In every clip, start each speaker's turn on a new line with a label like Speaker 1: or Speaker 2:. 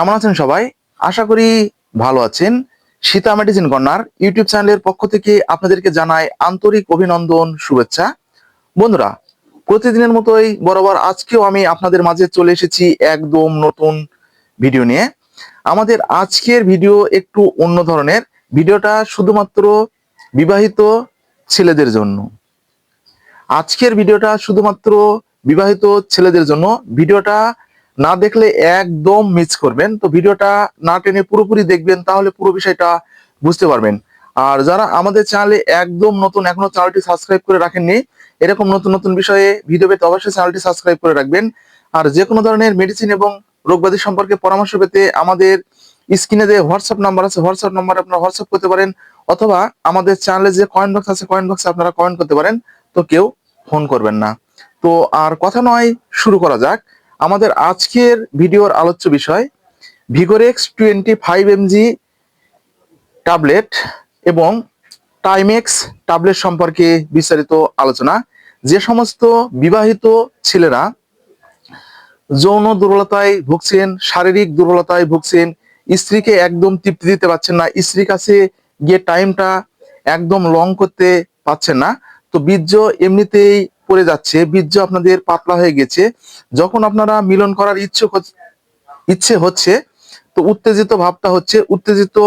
Speaker 1: কেমন আছেন সবাই? আশা করি ভালো আছেন। সীতা মেডিসিন কর্নার ইউটিউব চ্যানেলের পক্ষ থেকে আপনাদেরকে জানাই আন্তরিক অভিনন্দন, শুভেচ্ছা। বন্ধুরা, প্রতিদিনের মতোই বরাবর আজকেও আমি আপনাদের মাঝে চলে এসেছি একদম নতুন ভিডিও নিয়ে। আমাদের আজকের ভিডিও একটু অন্য ধরনের। ভিডিওটা শুধুমাত্র বিবাহিত ছেলেদের জন্য। আজকের ভিডিওটা শুধুমাত্র বিবাহিত ছেলেদের জন্য। ভিডিওটা না দেখলে একদম মিস করবেন। তো ভিডিওটা না টেনে পুরোপুরি দেখবেন, তাহলে পুরো বিষয়টা বুঝতে পারবেন। আর যারা আমাদের চ্যানেলে একদম নতুন, এখনও চ্যানেলটি সাবস্ক্রাইব করে রাখেননি, এরকম নতুন নতুন বিষয়ে ভিডিও পেতে অবশ্যই চ্যানেলটি সাবস্ক্রাইব করে রাখবেন। আর যে কোনো ধরনের মেডিসিন এবং রোগব্যাধি সম্পর্কে পরামর্শ পেতে আমাদের স্ক্রিনে যে হোয়াটসঅ্যাপ নাম্বার আছে হোয়াটসঅ্যাপ নাম্বার আপনারা হোয়াটসঅ্যাপ করতে পারেন, অথবা আমাদের চ্যানেলে যে কয়েন বক্স আছে কয়েন বক্সে আপনারা কমেন্ট করতে পারেন, তো কেউ ফোন করবেন না। তো আর কথা নয়, শুরু করা যাক। আমাদের আজকের ভিডিওর আলোচ্য বিষয়, Vigorex twenty five mg tablet এবং টাইমেক্স ট্যাবলেট সম্পর্কে বিস্তারিত আলোচনা। যে সমস্ত বিবাহিত ছেলেরা যৌন দুর্বলতায় ভুগছেন, শারীরিক দুর্বলতায় ভুগছেন, স্ত্রীকে একদম তৃপ্তি দিতে পারছেন না, স্ত্রীর কাছে গিয়ে টাইমটা একদম লং করতে পারছেন না, তো বীর্য এমনিতেই পড়ে যাচ্ছে, বীর্য আপনাদের পাতলা হয়ে গেছে। যখন আপনারা মিলন করার ইচ্ছুক হচ- ইচ্ছে হচ্ছে, তো উত্তেজিত ভাবটা হচ্ছে, উত্তেজিত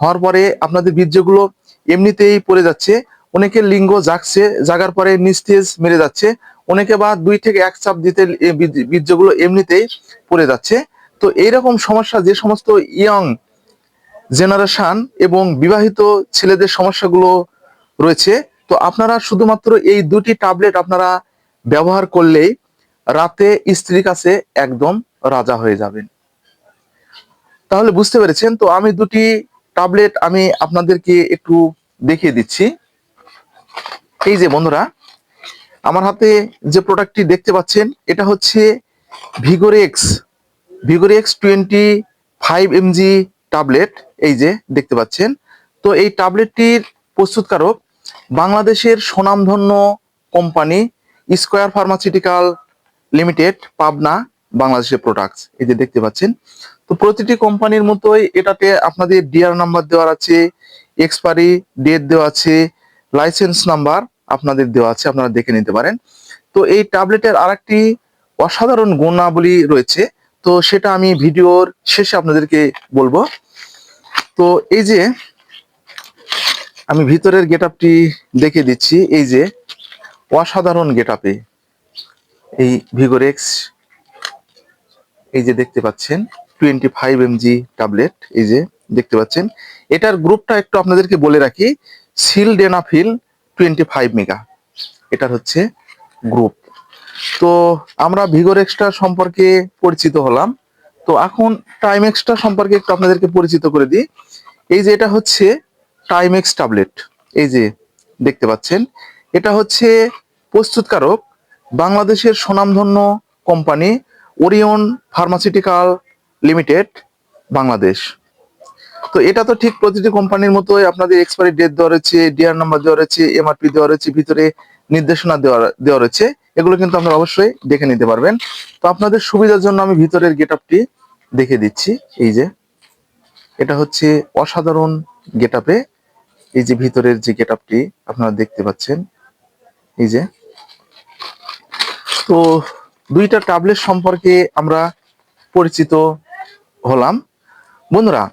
Speaker 1: হওয়ার পরে আপনাদের বীর্যগুলো এমনিতেই পড়ে যাচ্ছে। অনেকের লিঙ্গ জাগছে, জাগার পরে নিস্তেজ মেরে যাচ্ছে। অনেকে বা দুই থেকে এক চাপ দিতে বীর্যগুলো এমনিতেই পড়ে যাচ্ছে। তো এইরকম সমস্যা, যে সমস্ত ইয়ং জেনারেশন এবং বিবাহিত ছেলেদের সমস্যাগুলো রয়েছে তো আপনারা শুধুমাত্র এই দুটি ট্যাবলেট আপনারা ব্যবহার করলেই রাতে স্ত্রীর কাছে একদম রাজা হয়ে যাবেন। তাহলে বুঝতে পেরেছেন? তো আমি দুটি ট্যাবলেট আমি আপনাদেরকে একটু দেখিয়ে দিচ্ছি। এই যে বন্ধুরা, আমার হাতে যে প্রোডাক্টটি দেখতে পাচ্ছেন, এটা হচ্ছে Vigorex Vigorex twenty five mg tablet, এই যে দেখতে পাচ্ছেন। তো এই ট্যাবলেটটির প্রস্তুতকারক বাংলাদেশের স্বনামধন্য company Square pharmaceutical limited, Pabna বাংলাদেশের প্রোডাক্টস এই যে দেখতে পাচ্ছেন। তো প্রতিটি কোম্পানির মতোই এটাতে আপনাদের ডিআর নাম্বার দেওয়া আছে এক্সপায়ারি ডেট দেওয়া আছে লাইসেন্স নাম্বার আপনাদের দেওয়া আছে, আপনারা দেখে নিতে পারেন। তো এই ট্যাবলেটের আরেকটি অসাধারণ গুণাবলী রয়েছে। তো সেটা আমি ভিডিওর শেষে আপনাদেরকে বলব। তো এই যে আমি ভিতরের গেট আপটি দেখে দিচ্ছি। এই যে অসাধারণ গেট আপে এই ভিগোরেক্স এই যে দেখতে পাচ্ছেন টোয়েন্টি ফাইভ এমজি ট্যাবলেট এই যে দেখতে পাচ্ছেন। এটার গ্রুপটা একটু আপনাদেরকে বলে রাখি sildenafil twenty five mega এটার হচ্ছে গ্রুপ। তো আমরা ভিগোরেক্সটা সম্পর্কে পরিচিত হলাম। তো এখন টাইমেক্সটা সম্পর্কে একটু আপনাদেরকে পরিচিত করে দিই। এই যে এটা হচ্ছে টাইমেক্স ট্যাবলেট এই যে দেখতে পাচ্ছেন, এটা হচ্ছে প্রস্তুতকারক বাংলাদেশের স্বনামধন্য company Orion pharmaceutical limited Bangladesh. তো এটা তো ঠিক প্রতিটি কোম্পানির মতোই আপনাদের এক্সপায়ারি ডেট দেওয়া রয়েছে ডিআর নাম্বার দেওয়া রয়েছে এমআরপি দেওয়া রয়েছে, ভিতরে নির্দেশনা দেওয়া দেওয়া রয়েছে। এগুলো কিন্তু আপনারা অবশ্যই দেখে নিতে পারবেন। তো আপনাদের সুবিধার জন্য আমি ভিতরের গেটআপটি দেখে দিচ্ছি। এই যে, এটা হচ্ছে অসাধারণ গেটআপে এই যে ভিতরের যে গেটআপটি আপনারা দেখতে পাচ্ছেন, এই যে। তো দুইটা ট্যাবলেট সম্পর্কে আমরা পরিচিত হলাম। বন্ধুরা,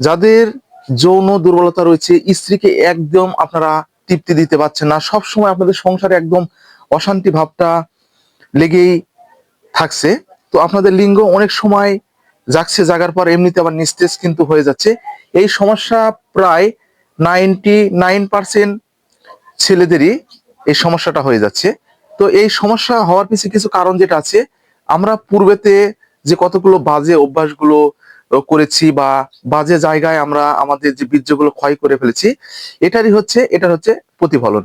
Speaker 1: যাদের যৌন দুর্বলতা রয়েছে, স্ত্রীকে একদম আপনারা তৃপ্তি দিতে পারছেন না সব সময় আপনাদের সংসারে একদম অশান্তি ভাবটা লেগেই থাকছে। তো আপনাদের লিঙ্গ অনেক সময় জাগছে, জাগার পর এমনিতে আবার নিস্তেজ কিন্তু হয়ে যাচ্ছে। এই সমস্যা প্রায় নাইনটি নাইন পার্সেন্ট ছেলেদেরই এই সমস্যাটা হয়ে যাচ্ছে। তো এই সমস্যা হওয়ার পিছনে কিছু কারণ যেটা আছে, আমরা পূর্বেতে যে কতগুলো বাজে অভ্যাসগুলো করেছি বা বাজে জায়গায় আমরা আমাদের যে বীর্যগুলো ক্ষয় করে ফেলেছি, এটারই হচ্ছে, এটার হচ্ছে প্রতিফলন।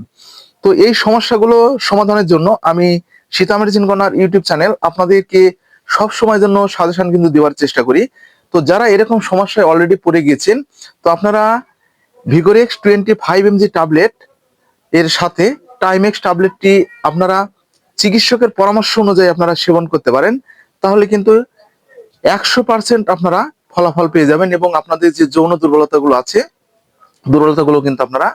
Speaker 1: তো এই সমস্যাগুলো সমাধানের জন্য আমি Sita medicine corner YouTube channel আপনাদেরকে সব সময়ের জন্য সাজেশন কিন্তু দেওয়ার চেষ্টা করি। তো যারা এরকম সমস্যায় অলরেডি পড়ে গিয়েছেন, তো আপনারা Vigorex twenty five mg tablet এর সাথে টাইমেক্স ট্যাবলেটটি আপনারা চিকিৎসকের পরামর্শ অনুযায়ী আপনারা সেবন করতে পারেন, তাহলে কিন্তু একশো পার্সেন্ট আপনারা ফলাফল পেয়ে যাবেন এবং আপনাদের যে যৌন দুর্বলতাগুলো আছে, দুর্বলতাগুলো কিন্তু আপনারা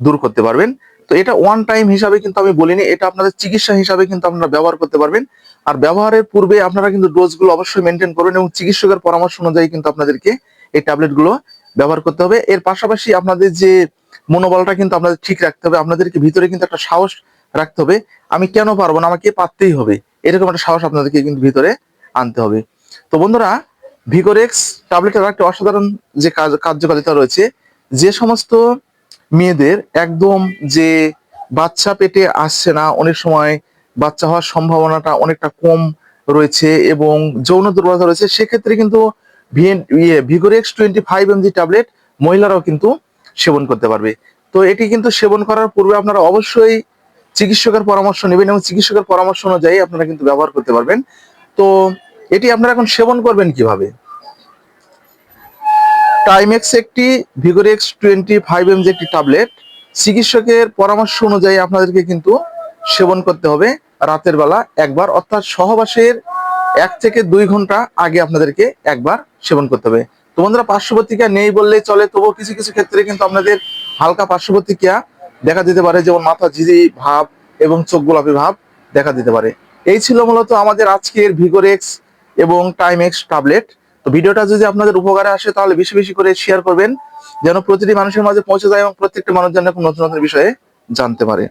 Speaker 1: দূর করতে পারবেন। তো এটা ওয়ান টাইম হিসাবে কিন্তু আমি বলিনি, এটা আপনাদের চিকিৎসা হিসাবে কিন্তু আপনারা ব্যবহার করতে পারবেন। আর ব্যবহারের পূর্বে আপনারা কিন্তু ডোজগুলো অবশ্যই মেনটেন করবেন এবং চিকিৎসকের পরামর্শ অনুযায়ী কিন্তু আপনাদেরকে এই ট্যাবলেটগুলো ব্যবহার করতে হবে। এর পাশাপাশি আপনাদের যে মনোবলটা কিন্তু আপনাদের ঠিক রাখতে হবে, আপনাদেরকে ভিতরে কিন্তু একটা সাহস রাখতে হবে। আমি কেন পারব না? আমাকে পারতেই হবে। এরকম একটা সাহস আপনাদেরকে কিন্তু ভিতরে আনতে হবে। তো বন্ধুরা ভিগোরেক্স ট্যাবলেটের একটা অসাধারণ যে কার্যকারিতা রয়েছে, যে সমস্ত মেয়েদের একদম যে বাচ্চা পেটে আসছে না, অনেক সময় বাচ্চা হওয়ার সম্ভাবনাটা অনেকটা কম রয়েছে এবং যৌন দুর্বলতা রয়েছে, সেক্ষেত্রে কিন্তু Vigorex twenty five mg tablet মহিলারাও কিন্তু সেবন করতে পারবে। তো এটি কিন্তু সেবন করার পূর্বে আপনারা অবশ্যই চিকিৎসকের পরামর্শ নেবেন এবং চিকিৎসকের পরামর্শ অনুযায়ী আপনারা কিন্তু ব্যবহার করতে পারবেন। তো এটি আপনারা এখন সেবন করবেন কীভাবে? টাইমেক্স একটি ভিগোরেক্স টোয়েন্টি ফাইভ এমজি একটি ট্যাবলেট চিকিৎসকের পরামর্শ অনুযায়ী আপনাদেরকে কিন্তু সেবন করতে হবে রাতের বেলা একবার, অর্থাৎ সহবাসের এক থেকে দুই ঘণ্টা আগে আপনাদেরকে একবার সেবন করতে হবে। তো বন্ধুরা পার্শ্ববর্তিকা নেই বললেই চলে, তবুও কিছু কিছু ক্ষেত্রে কিন্তু আপনাদের হালকা পার্শ্ববর্তিকা দেখা দিতে পারে, যেমন মাথা ঝিঝি ভাব এবং চোখ গোলাপি ভাব দেখা দিতে পারে। এই ছিল মূলত আমাদের আজকের ভিগোরেক্স এবং টাইমেক্স ট্যাবলেট। তো ভিডিওটা যদি আপনাদের উপকারে আসে, তাহলে বেশি বেশি করে শেয়ার করবেন, যেন প্রতিটি মানুষের মাঝে পৌঁছে যায় এবং প্রত্যেকটা মানুষ যেন নতুন নতুন বিষয়ে জানতে পারে।